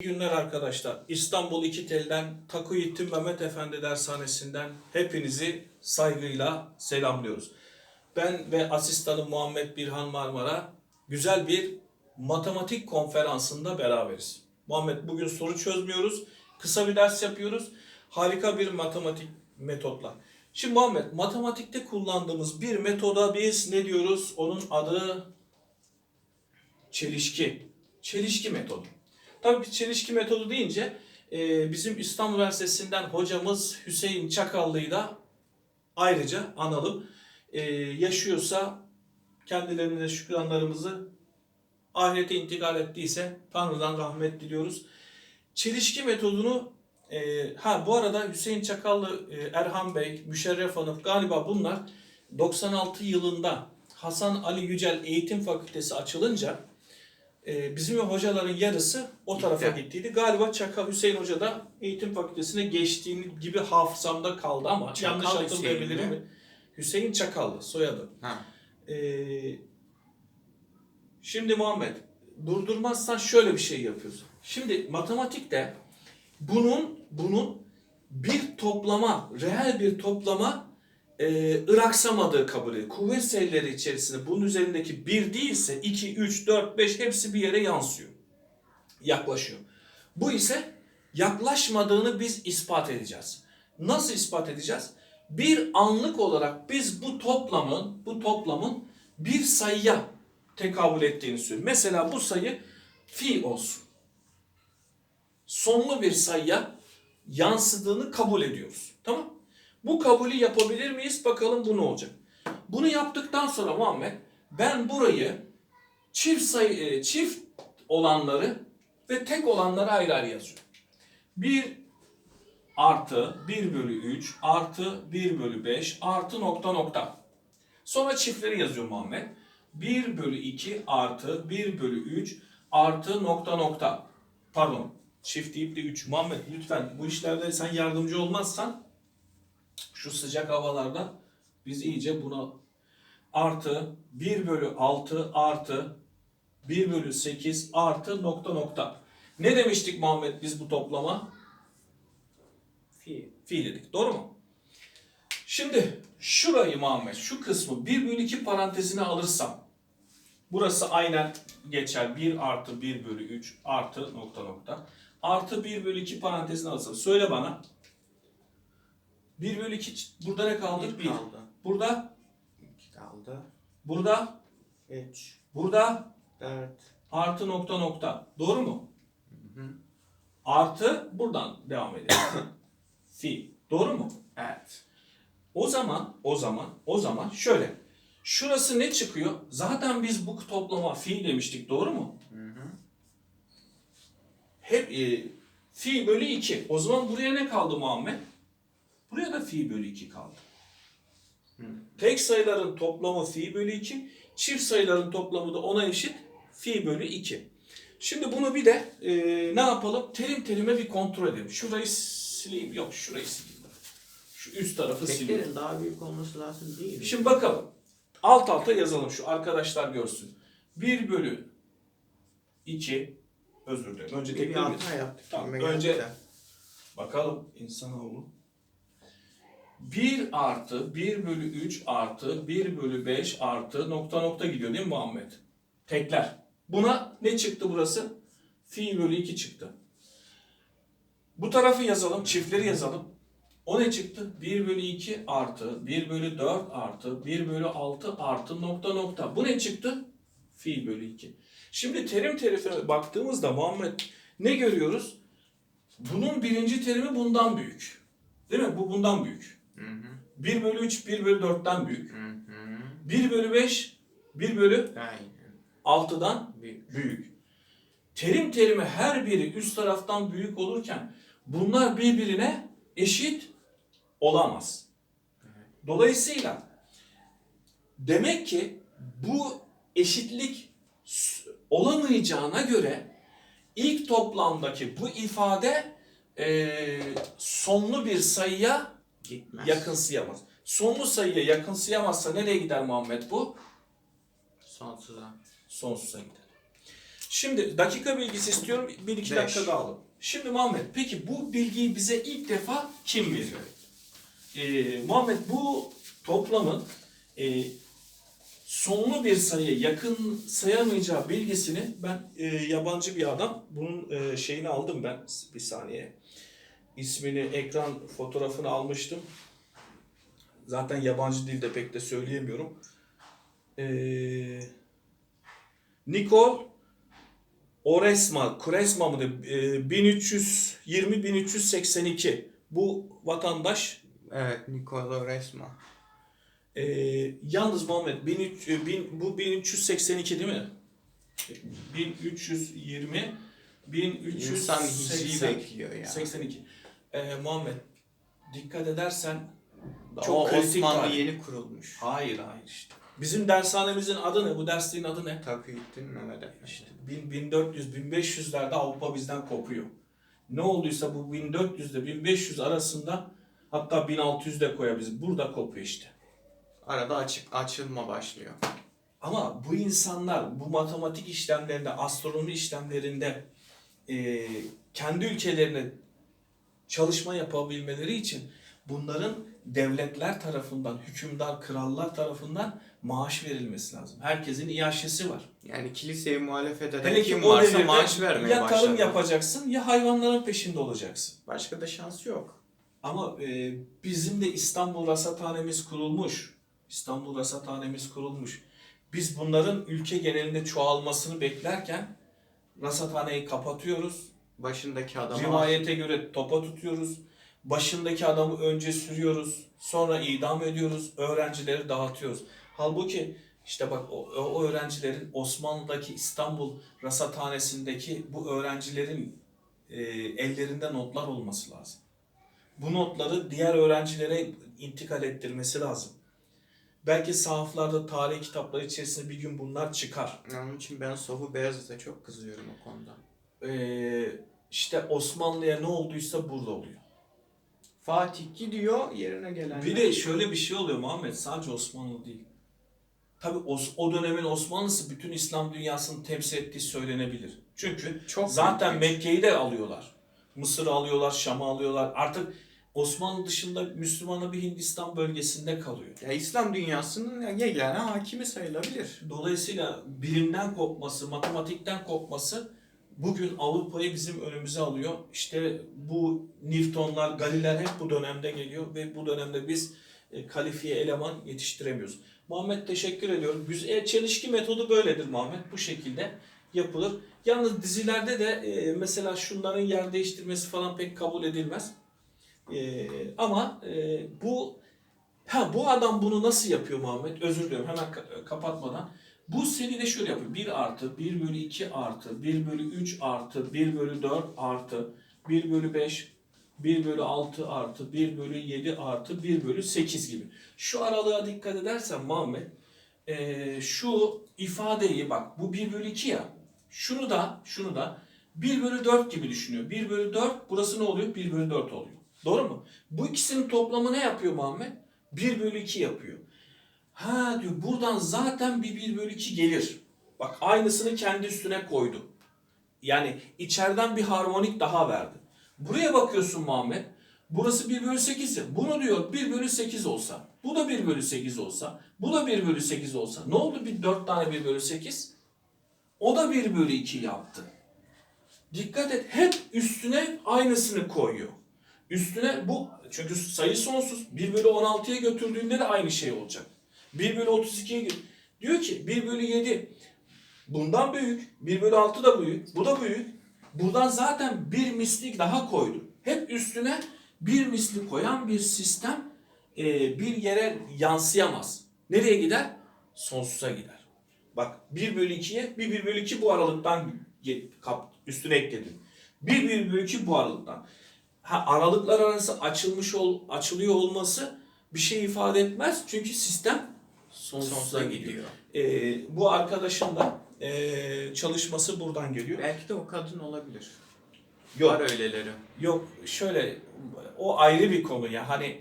İyi günler arkadaşlar. İstanbul İki Tel'den Takuyittin Mehmet Efendi Dershanesi'nden hepinizi saygıyla selamlıyoruz. Ben ve asistanım Muhammed Birhan Marmara güzel bir matematik konferansında beraberiz. Muhammed bugün soru çözmüyoruz. Kısa bir ders yapıyoruz. Harika bir matematik metotla. Şimdi Muhammed matematikte kullandığımız bir metoda biz ne diyoruz? Onun adı çelişki. Çelişki metodu. Tabii bir çelişki metodu deyince e, bizim İstanbul Üniversitesi'nden hocamız Hüseyin Çakallı'yı da ayrıca analım. E, yaşıyorsa kendilerine şükranlarımızı ahirete intikal ettiyse Tanrı'dan rahmet diliyoruz. Çelişki metodunu e, ha bu arada Hüseyin Çakallı, e, Erhan Bey, Müşerref Hanım galiba bunlar 96 yılında Hasan Ali Yücel Eğitim Fakültesi açılınca e, bizim hocaların yarısı o tarafa Gitti. gittiydi. Galiba Çakal Hüseyin Hoca da eğitim fakültesine geçtiğini gibi hafızamda kaldı ama Çakal yanlış hatırlayabilirim. Hüseyin Çakallı soyadı. Ha. Ee, şimdi Muhammed durdurmazsan şöyle bir şey yapıyorsun. Şimdi matematikte bunun bunun bir toplama, reel bir toplama e, ıraksamadığı kabul edilir. Kuvvet sayıları içerisinde bunun üzerindeki bir değilse 2, 3, 4, 5 hepsi bir yere yansıyor. Yaklaşıyor. Bu ise yaklaşmadığını biz ispat edeceğiz. Nasıl ispat edeceğiz? Bir anlık olarak biz bu toplamın bu toplamın bir sayıya tekabül ettiğini söylüyor. Mesela bu sayı fi olsun. Sonlu bir sayıya yansıdığını kabul ediyoruz. Tamam? Bu kabulü yapabilir miyiz? Bakalım bu ne olacak. Bunu yaptıktan sonra Muhammed ben burayı çift sayı e, çift olanları ve tek olanları ayrı ayrı yazıyorum. 1 artı 1 bölü 3 artı 1 bölü 5 artı nokta nokta. Sonra çiftleri yazıyor Muhammed. 1 bölü 2 artı 1 bölü 3 artı nokta nokta. Pardon çift deyip de 3. Muhammed lütfen bu işlerde sen yardımcı olmazsan şu sıcak havalarda biz iyice buna artı 1 bölü 6 artı 1 bölü 8 artı nokta nokta. Ne demiştik Muhammed biz bu toplama? Fi. Fi dedik. Doğru mu? Şimdi şurayı Muhammed, şu kısmı 1 bölü 2 parantezine alırsam burası aynen geçer. 1 artı 1 bölü 3 artı nokta nokta. Artı 1 bölü 2 parantezine alırsam. Söyle bana. 1 bölü 2 burada ne kaldı? Bir 1. kaldı. Burada, İki kaldı. burada, Üç. burada Dört. artı nokta nokta. Doğru mu? Hı hı. Artı buradan devam edelim. Fi. Doğru mu? Evet. O zaman, o zaman, o zaman şöyle. Şurası ne çıkıyor? Zaten biz bu toplama fi demiştik, doğru mu? Hı hı. Hep e, fi bölü 2. O zaman buraya ne kaldı Muhammed? Buraya da fi bölü 2 kaldı. Tek sayıların toplamı fi bölü 2, çift sayıların toplamı da ona eşit fi bölü 2. Şimdi bunu bir de e, ne yapalım? Terim terime bir kontrol edelim. Şurayı sileyim. Yok şurayı sileyim. Şu üst tarafı sileyim. Teklerin daha büyük olması lazım değil mi? Şimdi bakalım. Alt alta yazalım şu arkadaşlar görsün. 1 bölü 2 özür dilerim. Önce bir, bir tekrar hata yaptık. Tamam, önce- bakalım insanoğlu. 1 artı 1 bölü 3 artı 1 bölü 5 artı nokta nokta gidiyor değil mi Muhammed? Tekler. Buna ne çıktı burası? Fi bölü 2 çıktı. Bu tarafı yazalım, çiftleri yazalım. O ne çıktı? 1 bölü 2 artı 1 bölü 4 artı 1 bölü 6 artı nokta nokta. Bu ne çıktı? Fi bölü 2. Şimdi terim terifine baktığımızda Muhammed ne görüyoruz? Bunun birinci terimi bundan büyük. Değil mi? Bu bundan büyük. Hı hı. 1 bölü 3 1 bölü 4'ten büyük. Hı hı. 1 bölü 5 1 bölü Aynen. 6'dan Büyük. büyük. Terim terimi her biri üst taraftan büyük olurken bunlar birbirine eşit olamaz. Dolayısıyla demek ki bu eşitlik olamayacağına göre ilk toplamdaki bu ifade eee, sonlu bir sayıya Gitmez. yakınsayamaz. Sonlu sayıya yakınsayamazsa nereye gider Muhammed bu? Sonsuza. Sonsuza gider. Şimdi dakika bilgisi istiyorum. Bir iki Beş. dakika daha alalım. Şimdi Muhammed peki bu bilgiyi bize ilk defa kim veriyor? Ee, Muhammed bu toplamın e, sonlu bir sayıya yakın sayamayacağı bilgisini ben e, yabancı bir adam bunun e, şeyini aldım ben bir saniye. İsmini ekran fotoğrafını almıştım. Zaten yabancı dilde pek de söyleyemiyorum. Ee, Nikol Oresma, Kuresma mı de 1320-1382 bu vatandaş Evet Nikola Resma. e, yalnız Muhammed 1300, e, bin- bu 1382 değil mi? 1320 İnsan hicri 1382 bekliyor ya. 82. E, Muhammed dikkat edersen Çok kritik Osmanlı tarih. yeni kurulmuş. hayır hayır işte. Bizim dershanemizin adı ne? Bu dersliğin adı ne? Takıyüddin Mehmet Efendi. İşte 1400-1500'lerde Avrupa bizden kopuyor. Ne olduysa bu 1400 ile 1500 arasında hatta 1600 de koyabiliriz. Burada kopuyor işte. Arada açık açılma başlıyor. Ama bu insanlar bu matematik işlemlerinde, astronomi işlemlerinde e, kendi ülkelerine çalışma yapabilmeleri için bunların devletler tarafından, hükümdar, krallar tarafından maaş verilmesi lazım. Herkesin iaşesi var. Yani kiliseye muhalefet eden Hele ki kim varsa maaş vermeye ya başladı. tarım yapacaksın ya hayvanların peşinde olacaksın. Başka da şans yok. Ama e, bizim de İstanbul Rasathanemiz kurulmuş. İstanbul Rasathanemiz kurulmuş. Biz bunların ülke genelinde çoğalmasını beklerken rasathaneyi kapatıyoruz. Başındaki adama Rivayete göre topa tutuyoruz. Başındaki adamı önce sürüyoruz. Sonra idam ediyoruz. Öğrencileri dağıtıyoruz. Halbuki işte bak o, o öğrencilerin Osmanlı'daki İstanbul Rasathanesi'ndeki bu öğrencilerin e, ellerinde notlar olması lazım. Bu notları diğer öğrencilere intikal ettirmesi lazım. Belki sahaflarda tarih kitapları içerisinde bir gün bunlar çıkar. Onun için ben Sofu Beyazıt'a çok kızıyorum o konuda. Ee, işte Osmanlı'ya ne olduysa burada oluyor. Fatih gidiyor yerine gelen. Bir de şöyle bir şey oluyor Muhammed sadece Osmanlı değil. Tabi o, o dönemin Osmanlısı bütün İslam dünyasını temsil ettiği söylenebilir. Çünkü çok zaten. Mekke'yi de alıyorlar. Mısır'ı alıyorlar, Şam'ı alıyorlar. Artık Osmanlı dışında Müslümanı bir Hindistan bölgesinde kalıyor. Ya İslam dünyasının yegane hakimi sayılabilir. Dolayısıyla bilimden kopması, matematikten kopması bugün Avrupa'yı bizim önümüze alıyor. İşte bu Newtonlar, Galiler hep bu dönemde geliyor ve bu dönemde biz e, kalifiye eleman yetiştiremiyoruz. Muhammed teşekkür ediyorum. Güzel, çelişki metodu böyledir Muhammed. Bu şekilde yapılır. Yalnız dizilerde de e, mesela şunların yer değiştirmesi falan pek kabul edilmez. E, ama bu ha bu adam bunu nasıl yapıyor Muhammed? Özür diliyorum hemen ka- kapatmadan. Bu seride şöyle yapıyor. 1 artı, 1 bölü 2 artı, 1 bölü 3 artı, 1 bölü 4 artı, 1 bölü 5, 1 bölü 6 artı, 1 bölü 7 artı, 1 bölü 8 gibi. Şu aralığa dikkat edersen Muhammed, eee, şu ifadeyi bak bu 1 bölü 2 ya, şunu da, şunu da 1 bölü 4 gibi düşünüyor. 1 bölü 4 burası ne oluyor? 1 bölü 4 oluyor. Doğru mu? Bu ikisinin toplamı ne yapıyor Muhammed? 1 bölü 2 yapıyor. Ha diyor buradan zaten bir 1 bölü 2 gelir. Bak aynısını kendi üstüne koydu. Yani içeriden bir harmonik daha verdi. Buraya bakıyorsun Muhammed. Burası 1 bölü 8 ya. Bunu diyor 1 bölü 8 olsa. Bu da 1 bölü 8 olsa. Bu da 1 bölü 8 olsa. Ne oldu bir 4 tane 1 bölü 8? O da 1 bölü 2 yaptı. Dikkat et hep üstüne aynısını koyuyor. Üstüne bu çünkü sayı sonsuz. 1 bölü 16'ya götürdüğünde de aynı şey olacak. 1 bölü 32'ye gö- diyor ki 1 bölü 7 bundan büyük. 1 bölü 6 da büyük. Bu da büyük. Buradan zaten bir mislik daha koydu. Hep üstüne bir misli koyan bir sistem e, bir yere yansıyamaz. Nereye gider? Sonsuza gider. Bak 1 bölü 2'ye bir 1 bölü 2 bu aralıktan üstüne ekledim. 1 1 bölü 2 bu aralıktan. Ha, aralıklar arası açılmış ol, açılıyor olması bir şey ifade etmez. Çünkü sistem sonsuza gidiyor. Ee, bu arkadaşın da ee, çalışması buradan geliyor. Belki de o kadın olabilir. Yok. Var öyleleri. Yok şöyle o ayrı bir konu ya hani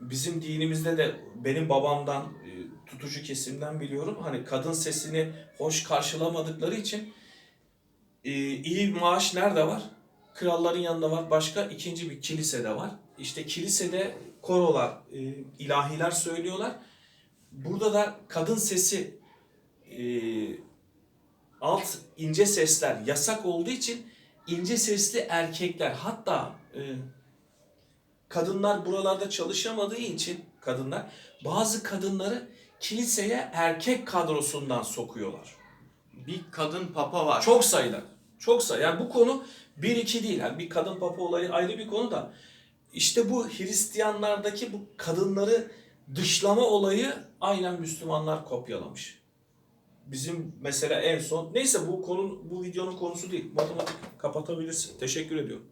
bizim dinimizde de benim babamdan e, tutucu kesimden biliyorum hani kadın sesini hoş karşılamadıkları için Ee, iyi maaş nerede var? Kralların yanında var. Başka ikinci bir kilisede var. İşte kilisede korolar, e, ilahiler söylüyorlar. Burada da kadın sesi e, alt ince sesler yasak olduğu için ince sesli erkekler hatta e, kadınlar buralarda çalışamadığı için kadınlar bazı kadınları kiliseye erkek kadrosundan sokuyorlar. Bir kadın papa var. Çok sayıda. Çok sayı. Yani bu konu bir iki değil. Yani bir kadın papa olayı ayrı bir konu da. İşte bu Hristiyanlardaki bu kadınları dışlama olayı aynen Müslümanlar kopyalamış. Bizim mesela en son neyse bu konu bu videonun konusu değil. Matematik kapatabilirsin. Teşekkür ediyorum.